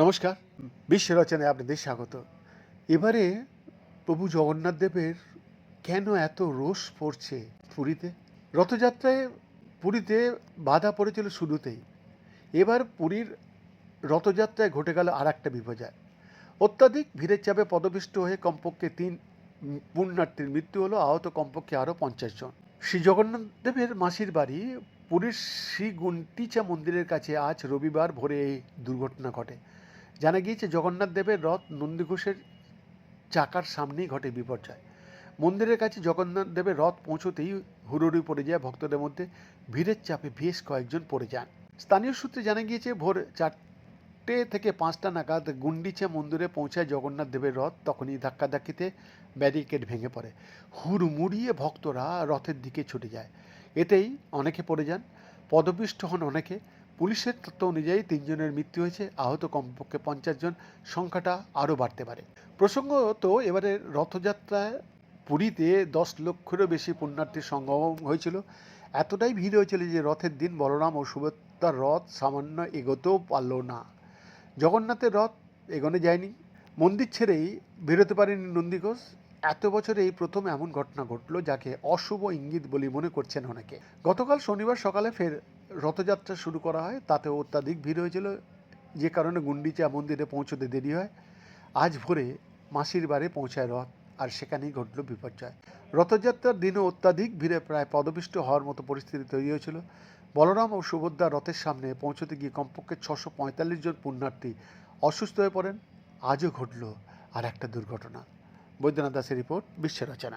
নমস্কার বিশ্ব রচনায় আপনাদের স্বাগত। এবারে প্রভু জগন্নাথ দেবের কেন এত রোষ পড়ছে পুরীতে? রথযাত্রায় পুরীতে বাধা পড়েছিল শুরুতেই। এবার পুরীর রথযাত্রায় ঘটে গেল আর একটা বিপর্যয়। অত্যাধিক ভিড়ের চাপে পদপিষ্ট হয়ে কমপক্ষে তিন, পুণ্যার্থীর মৃত্যু হলো, আহত কমপক্ষে আরও পঞ্চাশ জন। শ্রী জগন্নাথ দেবের মাসির বাড়ি পুরীর শ্রী গুন্টিচা মন্দিরের কাছে আজ রবিবার ভোরে এই দুর্ঘটনা ঘটে। জানা গিয়েছে জগন্নাথ দেবের রথ নন্দীঘোষের চাকার সামনেই ঘটে বিপর্যয়। মন্দিরের কাছে জগন্নাথ দেবের রথ পৌঁছতেই হুড়ুড়ি পড়ে যায় ভক্তদের মধ্যে। ভিড়ের চাপে বেশ কয়েকজন পড়ে যান। স্থানীয় সূত্রে জানা গিয়েছে, ভোর চারটে থেকে পাঁচটা নাগাদ গুন্ডিচা মন্দিরে পৌঁছায় জগন্নাথ দেবের রথ। তখনই ধাক্কাধাক্কিতে ব্যারিকেড ভেঙে পড়ে। হুড়মুড়িয়ে ভক্তরা রথের দিকে ছুটে যায়। এতেই অনেকে পড়ে যান। পদপিষ্ট হন অনেকে। পুলিশের তথ্য অনুযায়ী তিনজনের মৃত্যু হয়েছে। আহত কমপক্ষে পঞ্চাশ জন। সংখ্যাটা আরও বাড়তে পারে। প্রসঙ্গত এবারে রথযাত্রায় পুরীতে দশ লক্ষেরও বেশি পুণ্যার্থীর সমাগম হয়েছিল। এতটাই ভিড় হয়েছিল যে রথের দিন বলরাম ও সুভদ্রার রথ সামান্য এগোতেও পারল না। জগন্নাথের রথ এগোনে যায়নি। মন্দির ছেড়েই বেরোতে পারেনি নন্দীঘোষ। এত বছরে এই প্রথম এমন ঘটনা ঘটলো যাকে অশুভ ইঙ্গিত বলে মনে করছেন অনেকে। গতকাল শনিবার সকালে ফের রথযাত্রা শুরু করা হয়। তাতে অত্যাধিক ভিড় হয়েছিল। যে কারণে গুন্ডিচা মন্দিরে পৌঁছতে দেরি হয়। আজ ভোরে মাসির বাড়ি পৌঁছায় রথ আর সেখানেই ঘটল বিপর্যয়। রথযাত্রার দিনে অত্যাধিক ভিড়ে প্রায় পদপিষ্ট হওয়ার মতো পরিস্থিতি তৈরি হয়েছিল। বলরাম ও সুভদ্রা রথের সামনে পৌঁছতে গিয়ে কমপক্ষে ছশো পঁয়তাল্লিশ জন পুণ্যার্থী অসুস্থ হয়ে পড়েন। আজও ঘটল আর একটা দুর্ঘটনা। বৈদ্যনাথ দাসের রিপোর্ট বিশ্বের রচনা।